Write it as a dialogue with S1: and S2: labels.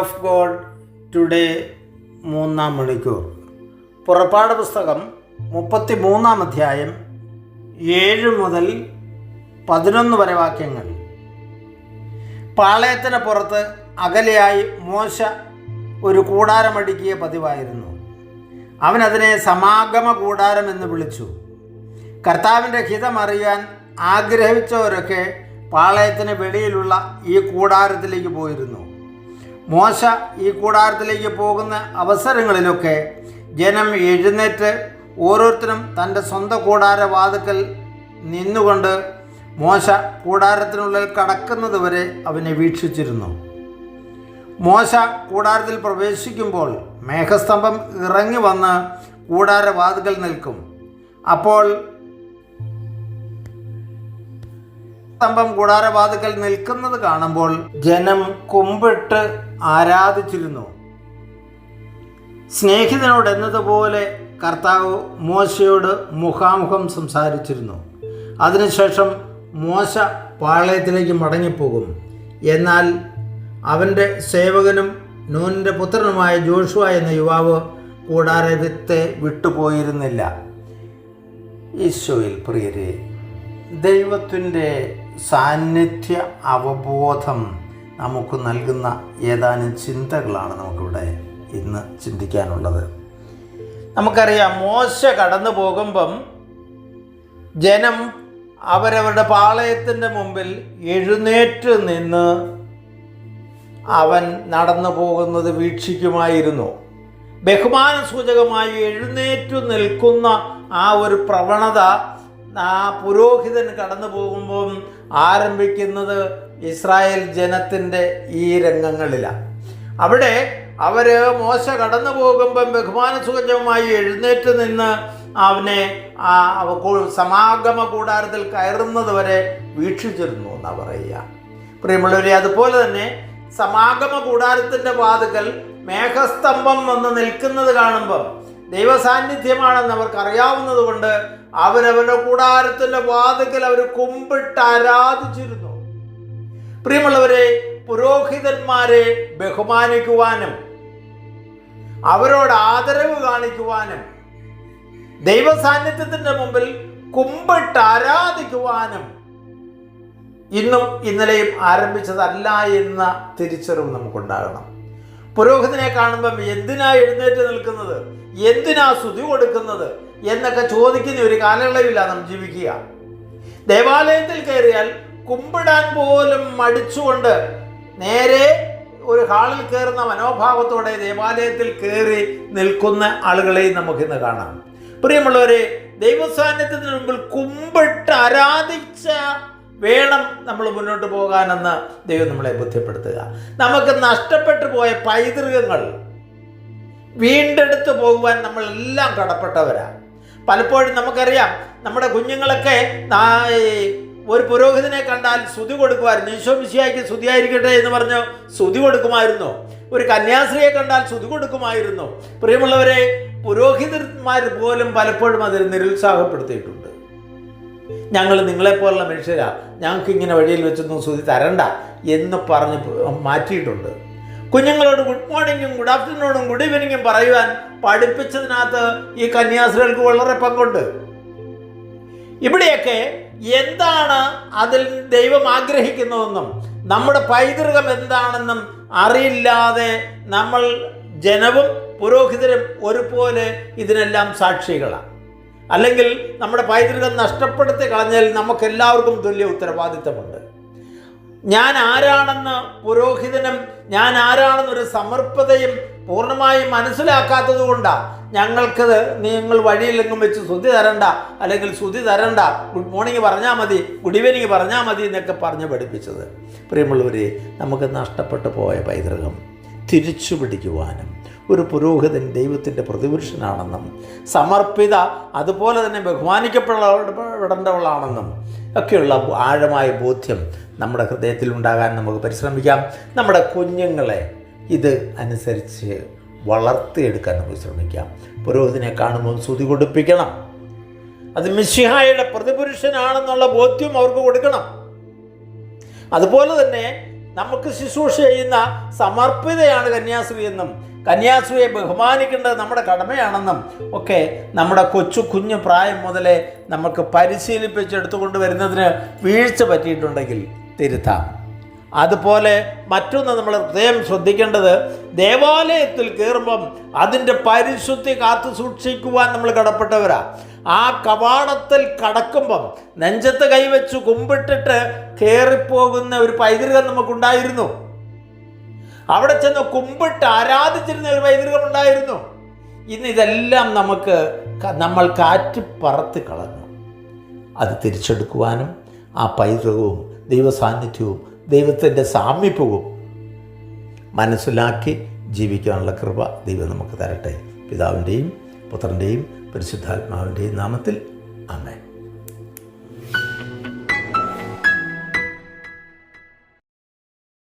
S1: Of God today മൂന്നാം മണിക്കൂർ. പുറപ്പാട് പുസ്തകം മുപ്പത്തി മൂന്നാം അധ്യായം ഏഴ് മുതൽ പതിനൊന്ന് വരെ വാക്യങ്ങൾ. പാളയത്തിന് പുറത്ത് അകലെയായി മോശ ഒരു കൂടാരമടിക്കിയ പതിവായിരുന്നു. അവൻ അതിനെ സമാഗമ കൂടാരം എന്ന് വിളിച്ചു. കർത്താവിന്റെ ഹിതമറിയാൻ ആഗ്രഹിച്ചവരൊക്കെ പാളയത്തിന് വെളിയിലുള്ള ഈ കൂടാരത്തിലേക്ക് പോയിരുന്നു. മോശ ഈ കൂടാരത്തിലേക്ക് പോകുന്ന അവസരങ്ങളിലൊക്കെ ജനം എഴുന്നേറ്റ് ഓരോരുത്തരും തന്റെ സ്വന്തം കൂടാര വാതുക്കൽ നിന്നുകൊണ്ട് മോശ കൂടാരത്തിനുള്ളിൽ കടക്കുന്നത് വരെ അവനെ വീക്ഷിച്ചിരുന്നു. മോശ കൂടാരത്തിൽ പ്രവേശിക്കുമ്പോൾ മേഘസ്തംഭം ഇറങ്ങി വന്ന് കൂടാര വാതുക്കൽ നിൽക്കും. അപ്പോൾ സ്തംഭം കൂടാരവാതുക്കൽ നിൽക്കുന്നത് കാണുമ്പോൾ ജനം കുമ്പിട്ട് ആരാധിച്ചിരുന്നു. സ്നേഹിതനോട് എന്നതുപോലെ കർത്താവ് മോശയോട് മുഖാമുഖം സംസാരിച്ചിരുന്നു. അതിനുശേഷം മോശ പാളയത്തിലേക്ക് മടങ്ങിപ്പോകും. എന്നാൽ അവന്റെ സേവകനും നൂനിന്റെ പുത്രനുമായ ജോഷുവ എന്ന യുവാവ് കൂടാരത്തെ വിട്ടുപോയിരുന്നില്ല. ഈശോയിൽ പ്രിയരെ ദൈവത്തിന്റെ സാന്നിധ്യ അവബോധം നമുക്ക് നൽകുന്ന ഏതാനും ചിന്തകളാണ് നമുക്കിവിടെ ഇന്ന് ചിന്തിക്കാനുള്ളത്. നമുക്കറിയാം മോശ കടന്നു പോകുമ്പം ജനം അവരവരുടെ പാളയത്തിന്റെ മുമ്പിൽ എഴുന്നേറ്റ് നിന്ന് അവൻ നടന്നു പോകുന്നത് വീക്ഷിക്കുമായിരുന്നു. ബഹുമാന സൂചകമായി എഴുന്നേറ്റു നിൽക്കുന്ന ആ ഒരു പ്രവണത ആ പുരോഹിതൻ കടന്നു പോകുമ്പോൾ ആരംഭിക്കുന്നത് ഇസ്രായേൽ ജനത്തിന്റെ ഈ രംഗങ്ങളിലാണ്. അവിടെ അവർ മോശ കടന്നു പോകുമ്പം ബഹുമാന സൂചകമായി എഴുന്നേറ്റ് നിന്ന് അവനെ ആ സമാഗമ കൂടാരത്തിൽ കയറുന്നത് വരെ വീക്ഷിച്ചിരുന്നു എന്നാ പറയുക. പ്രിയമുള്ളവരെ അതുപോലെ തന്നെ സമാഗമ കൂടാരത്തിന്റെ വാതുക്കൽ മേഘസ്തംഭം വന്ന് നിൽക്കുന്നത് കാണുമ്പം ദൈവസാന്നിധ്യമാണെന്ന് അവർക്ക് അറിയാവുന്നത് കൊണ്ട് അവരവരുടെ കൂടാരത്തിന്റെ വാതുക്കൽ അവർ കുമ്പിട്ട് ആരാധിച്ചിരുന്നു. പ്രിയമുള്ളവരെ പുരോഹിതന്മാരെ ബഹുമാനിക്കുവാനും അവരോട് ആദരവ് കാണിക്കുവാനും ദൈവസാന്നിധ്യത്തിന്റെ മുമ്പിൽ കുമ്പിട്ട് ആരാധിക്കുവാനും ഇന്നും ഇന്നലെയും ആരംഭിച്ചതല്ല എന്ന തിരിച്ചറിവ് നമുക്കുണ്ടാകണം. പുരോഹിതനെ കാണുമ്പം എന്തിനാ എഴുന്നേറ്റ് നിൽക്കുന്നത്? എന്തിനാ സ്തുതി കൊടുക്കുന്നത്? എന്നൊക്കെ ചോദിക്കുന്ന ഒരു കാലയളവില്ല നാം ജീവിക്കുക. ദേവാലയത്തിൽ കയറിയാൽ കുമ്പിടാൻ പോലും മടിച്ചുകൊണ്ട് നേരെ ഒരു ഹാളിൽ കയറുന്ന മനോഭാവത്തോടെ ദേവാലയത്തിൽ കയറി നിൽക്കുന്ന ആളുകളെയും നമുക്കിന്ന് കാണാം. പ്രിയമുള്ളവരെ ദൈവസാന്നിധ്യത്തിന് മുമ്പിൽ കുമ്പിട്ട് ആരാധിച്ച വേണം നമ്മൾ മുന്നോട്ട് പോകാനെന്ന് ദൈവം നമ്മളെ ബുദ്ധിപ്പെടുത്തുക നമുക്ക് നഷ്ടപ്പെട്ടു പോയ പൈതൃകങ്ങൾ വീണ്ടെടുത്തു പോകുവാൻ നമ്മളെല്ലാം കടപ്പെട്ടവരാണ് പലപ്പോഴും നമുക്കറിയാം നമ്മുടെ കുഞ്ഞുങ്ങളൊക്കെ ഒരു പുരോഹിതനെ കണ്ടാൽ സ്തുതി കൊടുക്കുമായിരുന്നു. ഈശോ മിശിയായിക്ക് സ്തുതിയായിരിക്കട്ടെ എന്ന് പറഞ്ഞു സ്തുതി കൊടുക്കുമായിരുന്നു. ഒരു കന്യാസ്ത്രീയെ കണ്ടാൽ സ്തുതി കൊടുക്കുമായിരുന്നു. പ്രിയമുള്ളവരെ പുരോഹിതന്മാർ പോലും പലപ്പോഴും അതിൽ നിരുത്സാഹപ്പെടുത്തിയിട്ടുണ്ട്. ഞങ്ങൾ നിങ്ങളെപ്പോലുള്ള മനുഷ്യരാ. ഞങ്ങൾക്ക് ഇങ്ങനെ വഴിയിൽ വെച്ചൊന്നും സ്തുതി തരണ്ട എന്ന് പറഞ്ഞ് മാറ്റിയിട്ടുണ്ട്. കുഞ്ഞുങ്ങളോട് ഗുഡ് മോർണിംഗും ഗുഡ് ആഫ്റ്റർനൂണും ഗുഡ് ഈവനിങ്ങും പറയുവാൻ പഠിപ്പിച്ചതിനകത്ത് ഈ കന്യാസ്ത്രീകൾക്ക് വളരെ പങ്കുണ്ട്. ഇവിടെയൊക്കെ എന്താണ് അതിൽ ദൈവം ആഗ്രഹിക്കുന്നതെന്നും നമ്മുടെ പൈതൃകം എന്താണെന്നും അറിയില്ലാതെ നമ്മൾ ജനവും പുരോഹിതരും ഒരുപോലെ ഇതിനെല്ലാം സാക്ഷികളാണ് അല്ലെങ്കിൽ നമ്മുടെ പൈതൃകം നഷ്ടപ്പെടുത്തി കളഞ്ഞാൽ നമുക്കെല്ലാവർക്കും തുല്യ ഉത്തരവാദിത്തമുണ്ട്. ഞാൻ ആരാണെന്ന് പുരോഹിതനും ഞാൻ ആരാണെന്നൊരു സമർപ്പതയും പൂർണമായും മനസ്സിലാക്കാത്തത് കൊണ്ടാണ് ഞങ്ങൾക്കത് നിങ്ങൾ വഴിയിലെങ്ങും വെച്ച് ശ്രുതി തരണ്ട അല്ലെങ്കിൽ ശ്രുതി തരണ്ട ഗുഡ് മോർണിംഗ് പറഞ്ഞാൽ മതി ഗുഡ് ഈവനിങ് പറഞ്ഞാൽ മതി എന്നൊക്കെ പറഞ്ഞ് പഠിപ്പിച്ചത്. പ്രിയമുള്ളവരെ നമുക്ക് നഷ്ടപ്പെട്ടു പോയ പൈതൃകം തിരിച്ചു പിടിക്കുവാനും ഒരു പുരോഹിതൻ ദൈവത്തിന്റെ പ്രതിപുരുഷനാണെന്നും സമർപ്പിത അതുപോലെ തന്നെ ബഹുമാനിക്കപ്പെടേണ്ടവളാണെന്നും ഒക്കെയുള്ള ആഴമായ ബോധ്യം നമ്മുടെ ഹൃദയത്തിൽ ഉണ്ടാകാൻ നമുക്ക് പരിശ്രമിക്കാം. നമ്മുടെ കുഞ്ഞുങ്ങളെ ഇത് അനുസരിച്ച് വളർത്തിയെടുക്കാൻ നമുക്ക് ശ്രമിക്കാം. പുരോഹിതനെ കാണുമ്പോൾ സ്തുതി കൊടുപ്പിക്കണം. അത് മിശിഹായുടെ പ്രതിപുരുഷനാണെന്നുള്ള ബോധ്യം അവർക്ക് കൊടുക്കണം. അതുപോലെ തന്നെ നമുക്ക് ശുശ്രൂഷ ചെയ്യുന്ന സമർപ്പിതയാണ് കന്യാസ്ത്രീ എന്നും കന്യാസ്ത്രീയെ ബഹുമാനിക്കേണ്ടത് നമ്മുടെ കടമയാണെന്നും ഒക്കെ നമ്മുടെ കൊച്ചു കുഞ്ഞു പ്രായം മുതലേ നമുക്ക് പരിശീലിപ്പിച്ചെടുത്തുകൊണ്ട് വരുന്നതിന് വീഴ്ച പറ്റിയിട്ടുണ്ടെങ്കിൽ തിരുത്താം. അതുപോലെ മറ്റൊന്ന് നമ്മൾ ഹൃദയം ശ്രദ്ധിക്കേണ്ടത് ദേവാലയത്തിൽ കയറുമ്പം അതിന്റെ പരിശുദ്ധി കാത്തു സൂക്ഷിക്കുവാൻ നമ്മൾ കടപ്പെട്ടവരാ. ആ കവാടത്തിൽ കടക്കുമ്പം നെഞ്ചത്ത് കൈവച്ച് കുമ്പിട്ടിട്ട് കയറിപ്പോകുന്ന ഒരു പൈതൃകം നമുക്കുണ്ടായിരുന്നു. അവിടെ ചെന്ന് കുമ്പിട്ട് ആരാധിച്ചിരുന്ന ഒരു പൈതൃകം ഉണ്ടായിരുന്നു. ഇന്ന് ഇതെല്ലാം നമുക്ക് നമ്മൾ കാറ്റ് പറത്തി കളഞ്ഞു. അത് തിരിച്ചെടുക്കുവാനും ആ പൈതൃകവും ദൈവസാന്നിധ്യവും ദൈവത്തിന്റെ സാമീപ്യവും മനസ്സിലാക്കി ജീവിക്കാനുള്ള കൃപ ദൈവം നമുക്ക് തരട്ടെ. പിതാവിന്റെയും പുത്രന്റെയും പരിശുദ്ധാത്മാവിന്റെയും നാമത്തിൽ. അമേൻ